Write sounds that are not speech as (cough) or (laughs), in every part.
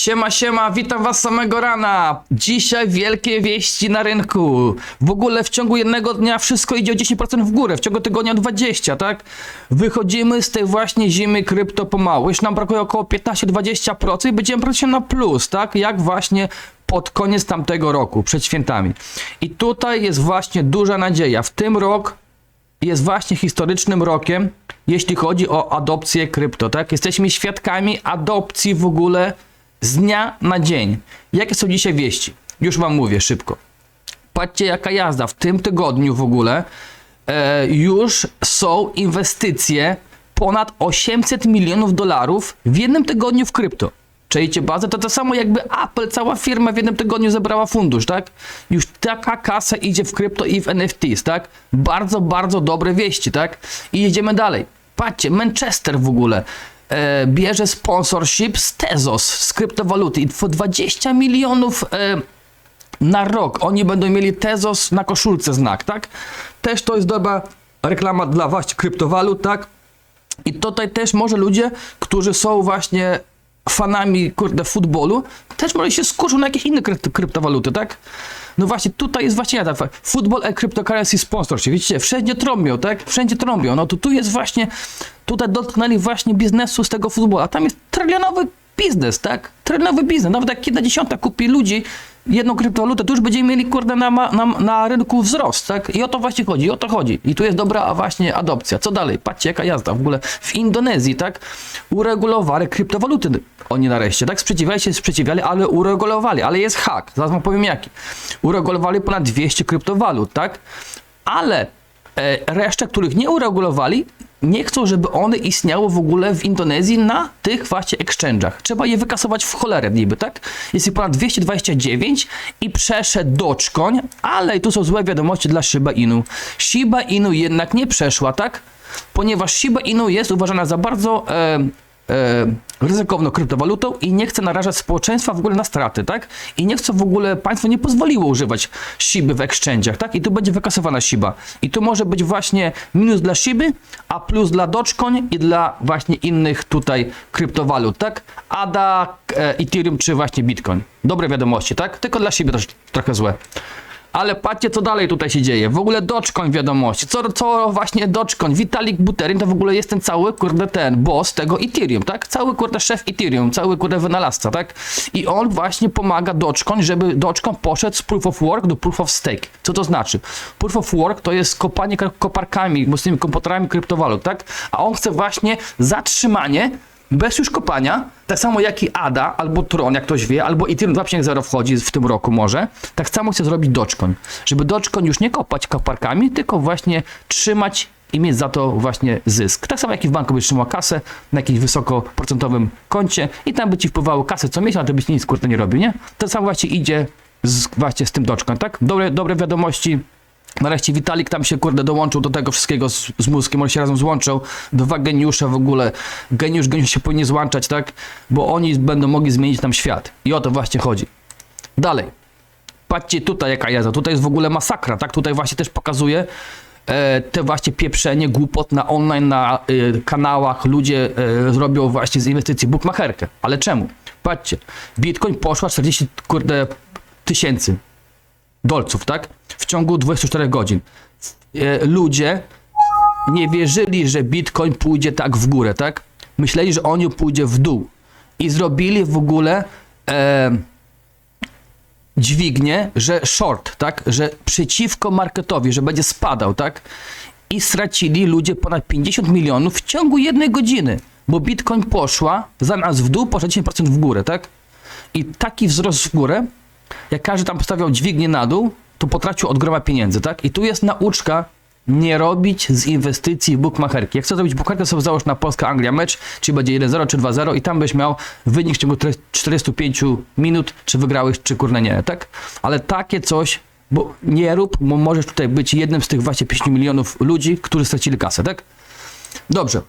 Siema, siema, witam was samego rana. Dzisiaj wielkie wieści na rynku. W ogóle w ciągu jednego dnia wszystko idzie o 10% w górę, w ciągu tygodnia o 20%, tak? Wychodzimy z tej właśnie zimy krypto pomału. Już nam brakuje około 15-20% i będziemy praktycznie na plus, tak? Jak właśnie pod koniec tamtego roku, przed świętami. I tutaj jest właśnie duża nadzieja. W tym rok jest właśnie historycznym rokiem, jeśli chodzi o adopcję krypto, tak? Jesteśmy świadkami adopcji w ogóle z dnia na dzień. Jakie są dzisiaj wieści? Już wam mówię szybko. Patrzcie jaka jazda. W tym tygodniu w ogóle e, już są inwestycje ponad 800 milionów dolarów w jednym tygodniu w krypto. Czejcie bazę? To to samo jakby Apple, cała firma w jednym tygodniu zebrała fundusz, tak? Już taka kasa idzie w krypto i w NFTs, tak? Bardzo, bardzo dobre wieści, tak? I jedziemy dalej. Patrzcie, Manchester w ogóle e, bierze sponsorship z Tezos, z kryptowaluty i po 20 milionów e, na rok. Oni będą mieli Tezos na koszulce znak, tak? Też to jest dobra reklama dla właśnie kryptowalut, tak? I tutaj też może ludzie, którzy są właśnie fanami, kurde, futbolu, też może się skurzą na jakieś inne krypto, kryptowaluty, tak? No właśnie, tutaj jest właśnie ta Football and Cryptocurrency Sponsorship. Widzicie, wszędzie trąbią, tak? Wszędzie trąbią. No to tu jest właśnie, tutaj dotknęli właśnie biznesu z tego futbola. Tam jest trylionowy biznes, tak? Trylionowy biznes. Nawet jak jedna dziesiąta kupi ludzi jedną kryptowalutę, to już będziemy mieli, kurde, na, na, na rynku wzrost, tak? I o to właśnie chodzi, o to chodzi. I tu jest dobra właśnie adopcja. Co dalej? Patrzcie, jaka jazda. W ogóle w Indonezji, tak? Uregulowali kryptowaluty oni nareszcie, tak? Sprzeciwiali się, sprzeciwiali, ale uregulowali. Ale jest hak. Zaraz wam powiem jaki. Uregulowali ponad 200 kryptowalut, tak? Ale e, resztę, których nie uregulowali, nie chcą, żeby one istniały w ogóle w Indonezji na tych właśnie exchange'ach. Trzeba je wykasować w cholerę niby, tak? Jest ich ponad 229 i przeszedł Dogecoin, ale i tu są złe wiadomości dla Shiba Inu. Shiba Inu jednak nie przeszła, tak? Ponieważ Shiba Inu jest uważana za bardzo ryzykowną kryptowalutą i nie chce narażać społeczeństwa w ogóle na straty, tak? I nie chce w ogóle, państwo nie pozwoliło używać Shiby w exchange'ach, tak? I tu będzie wykasowana Shiba. I tu może być właśnie minus dla Shiby, a plus dla Dogecoin i dla właśnie innych tutaj kryptowalut, tak? ADA, e, Ethereum czy właśnie Bitcoin. Dobre wiadomości, tak? Tylko dla Shiby też trochę złe. Ale patrzcie, co dalej tutaj się dzieje. W ogóle Dogecoin wiadomości. Co, co właśnie Dogecoin? Vitalik Buterin to w ogóle jest ten cały, kurde, ten boss tego Ethereum, tak? Cały, kurde, szef Ethereum, cały, kurde, wynalazca, tak? I on właśnie pomaga Dogecoin, żeby Dogecoin poszedł z Proof of Work do Proof of Stake. Co to znaczy? Proof of Work to jest kopanie koparkami, mocnymi komputerami kryptowalut, tak? A on chce właśnie zatrzymanie bez już kopania, tak samo jak i ADA, albo Tron, jak ktoś wie, albo Ethereum 2.0 wchodzi w tym roku może, tak samo chce zrobić Dogecoin. Żeby Dogecoin już nie kopać koparkami, tylko właśnie trzymać i mieć za to właśnie zysk. Tak samo jak i w banku byś trzymał kasę na jakimś wysokoprocentowym koncie i tam by ci wpływało kasę co miesiąc, a ty byś nic kurde nie robił, nie? To samo właśnie idzie z, właśnie z tym Dogecoin, tak? Dobre, dobre wiadomości. Nareszcie Witalik tam się kurde dołączył do tego wszystkiego z, z mózgiem, oni się razem złączą. Dwa geniusze w ogóle. Geniusz, geniusz się powinien złączać, tak? Bo oni będą mogli zmienić nam świat. I o to właśnie chodzi. Dalej. Patrzcie tutaj jaka jazda. Tutaj jest w ogóle masakra, tak? Tutaj właśnie też pokazuje e, te właśnie pieprzenie głupot na online, na e, kanałach. Ludzie e, zrobią właśnie z inwestycji bookmacherkę. Ale czemu? Patrzcie. Bitcoin poszła 40 kurde tysięcy dolców, tak? W ciągu 24 godzin. E, ludzie nie wierzyli, że Bitcoin pójdzie tak w górę, tak? Myśleli, że on pójdzie w dół. I zrobili w ogóle e, dźwignię, że short, tak? Że przeciwko marketowi, że będzie spadał, tak? I stracili ludzie ponad 50 milionów w ciągu jednej godziny, bo Bitcoin poszła zamiast w dół, poszła 10% w górę, tak? I taki wzrost w górę, jak każdy tam postawiał dźwignię na dół, to potracił od groma pieniędzy, tak? I tu jest nauczka nie robić z inwestycji bookmacherki. Jak chcesz zrobić bookmacherkę, sobie załóż na Polska-Anglia mecz, czy będzie 1-0 czy 2-0 i tam byś miał wynik w ciągu 45 minut, czy wygrałeś, czy kurna nie, tak? Ale takie coś, bo nie rób, bo możesz tutaj być jednym z tych właśnie 5 milionów ludzi, którzy stracili kasę, tak? Dobrze.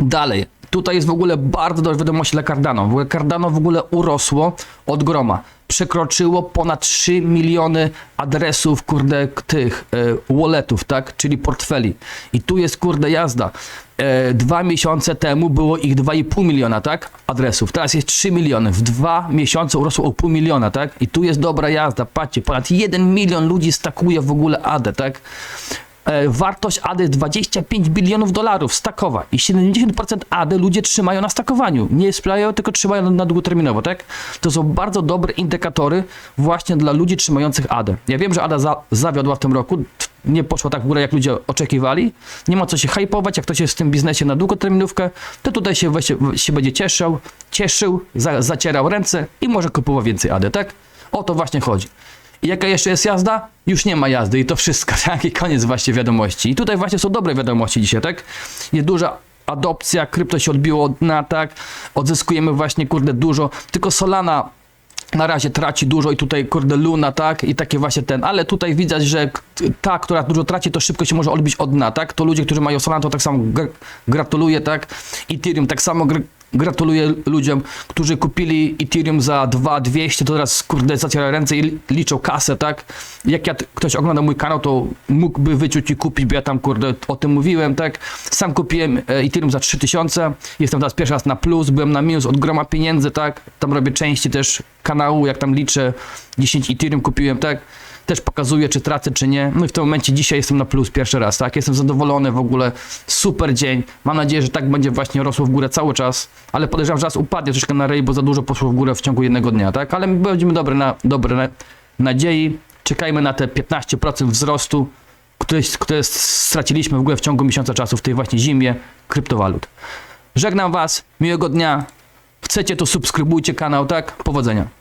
Dalej. Tutaj jest w ogóle bardzo dobra wiadomość dla Cardano. W ogóle Cardano w ogóle urosło od groma. przekroczyło ponad 3 miliony adresów, kurde, tych e, walletów, tak? Czyli portfeli. I tu jest, kurde, jazda. E, dwa miesiące temu było ich 2,5 miliona, tak? Adresów. Teraz jest 3 miliony. W dwa miesiące urosło o pół miliona, tak? I tu jest dobra jazda. Patrzcie, ponad 1 milion ludzi stakuje w ogóle ADE, tak? E, wartość ADY 25 bilionów dolarów stakowa i 70% ADY ludzie trzymają na stakowaniu. Nie sprayają, tylko trzymają na, długoterminowo, tak? To są bardzo dobre indykatory właśnie dla ludzi trzymających ADę. Ja wiem, że ADA za, zawiodła w tym roku, nie poszła tak w górę, jak ludzie oczekiwali. Nie ma co się hypować, jak ktoś jest w tym biznesie na długoterminówkę, to tutaj się, weź, się będzie cieszył, cieszył, za, zacierał ręce i może kupował więcej AD, tak? O to właśnie chodzi. I jaka jeszcze jest jazda? Już nie ma jazdy i to wszystko, (laughs) tak? I koniec właśnie wiadomości. I tutaj właśnie są dobre wiadomości dzisiaj, tak? Jest duża adopcja, krypto się odbiło od dna, tak? Odzyskujemy właśnie, kurde, dużo. Tylko Solana na razie traci dużo i tutaj, kurde, Luna, tak? I takie właśnie ten, ale tutaj widać, że ta, która dużo traci, to szybko się może odbić od dna, tak? To ludzie, którzy mają Solana, to tak samo gr- gratuluję, tak? Ethereum tak samo Gratuluję ludziom, którzy kupili Ethereum za 2200, to teraz kurde zacierają ręce i liczą kasę, tak? Jak ja, ktoś ogląda mój kanał, to mógłby wyczuć i kupić, bo ja tam kurde o tym mówiłem, tak? Sam kupiłem e, Ethereum za 3000, jestem teraz pierwszy raz na plus, byłem na minus od groma pieniędzy, tak? Tam robię części też kanału, jak tam liczę, 10 Ethereum kupiłem, tak? Też pokazuje, czy tracę, czy nie. No i w tym momencie dzisiaj jestem na plus pierwszy raz, tak? Jestem zadowolony w ogóle. Super dzień. Mam nadzieję, że tak będzie właśnie rosło w górę cały czas, ale podejrzewam, że raz upadnie troszkę na rej, bo za dużo poszło w górę w ciągu jednego dnia, tak? Ale będziemy dobre, na, dobre na, nadziei. Czekajmy na te 15% wzrostu, które, które straciliśmy w ogóle w ciągu miesiąca czasu w tej właśnie zimie kryptowalut. Żegnam Was, miłego dnia. Chcecie, to subskrybujcie kanał, tak? Powodzenia.